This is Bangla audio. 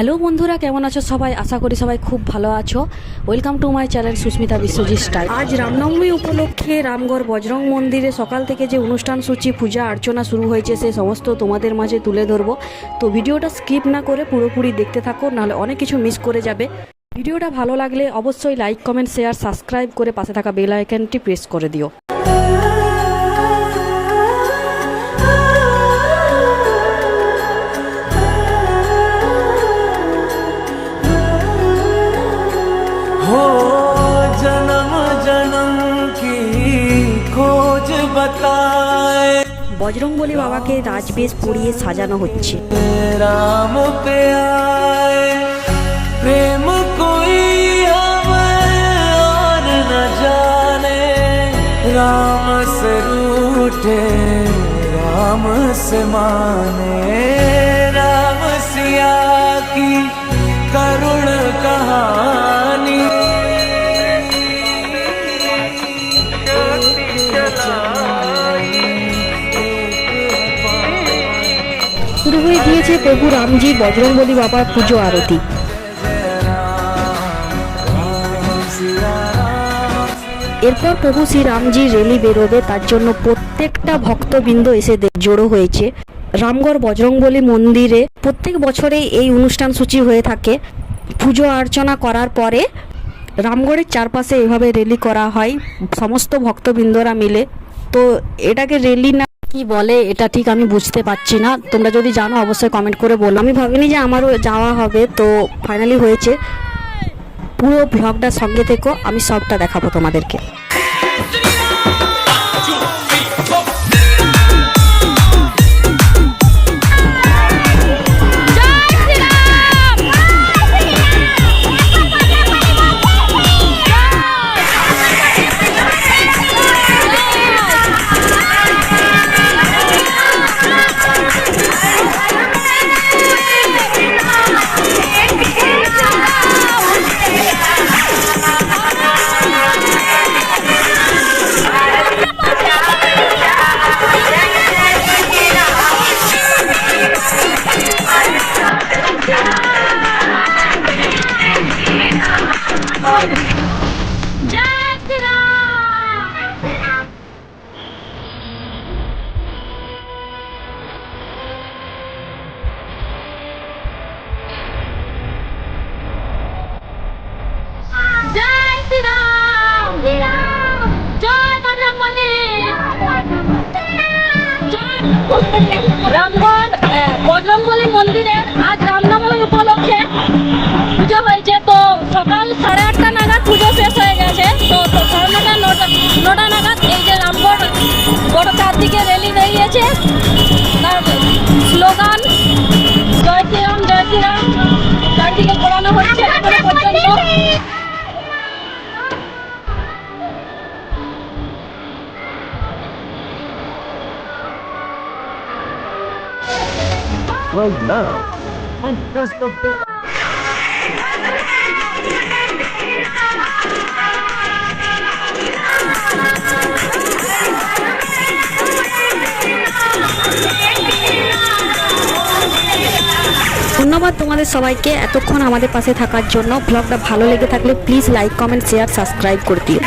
হ্যালো বন্ধুরা, কেমন আছো সবাই? আশা করি সবাই খুব ভালো আছো। Welcome to my channel Susmita Biswajit style. আজ রামনবমী উপলক্ষে রামগড় বজরং মন্দিরে সকাল থেকে যে অনুষ্ঠান সূচি, পূজা, অর্চনা শুরু হয়েছে, সে সমস্ত তোমাদের মাঝে তুলে ধরবো। তো ভিডিওটা স্কিপ না করে পুরোপুরি দেখতে থাকো, নাহলে অনেক কিছু মিস করে যাবে। ভিডিওটা ভালো লাগলে অবশ্যই লাইক কমেন্ট শেয়ার সাবস্ক্রাইব করে পাশে থাকা বেল আইকনটি প্রেস করে দিও। हो जन्म जन्म की खोज बताए বজরংবলী বাবাকে রাজবেশ পরিয়ে সাজানো হচ্ছে राम पे आए प्रेम कोई हमें और न जाने राम से रूठे राम से শুরু হয়ে গিয়েছে প্রভু রামজি বজরংবলী বাবার পুজো আরতি। এরপর প্রভু শ্রী রামজি রেলি বেরোবে, তার জন্য প্রত্যেকটা ভক্তবৃন্দ এসে জড়ো হয়েছে। রামগড় বজরংবলী মন্দিরে প্রত্যেক বছরে এই অনুষ্ঠান সূচি হয়ে থাকে। পুজো অর্চনা করার পরে রামগড়ের চারপাশে এভাবে রেলি করা হয়, সমস্ত ভক্তবৃন্দরা মিলে। তো এটাকে রেলি না কি বলে, এটা ঠিক আমি বুঝতে পারছি না। তোমরা যদি জানো, অবশ্যই কমেন্ট করে বলো। আমি ভাবিনি যে আমারও যাওয়া হবে, তো ফাইনালি হয়েছে। পুরো ব্লগটা সঙ্গে থেকো, আমি সবটা দেখাবো তোমাদেরকে। রামগড় বজরং বলী মন্দিরে right now. And just the bit. ধন্যবাদ তোমাদের সবাইকে এতক্ষণ আমাদের পাশে থাকার জন্য ব্লগটা ভালো লেগে থাকলে please like comment share subscribe করে দিও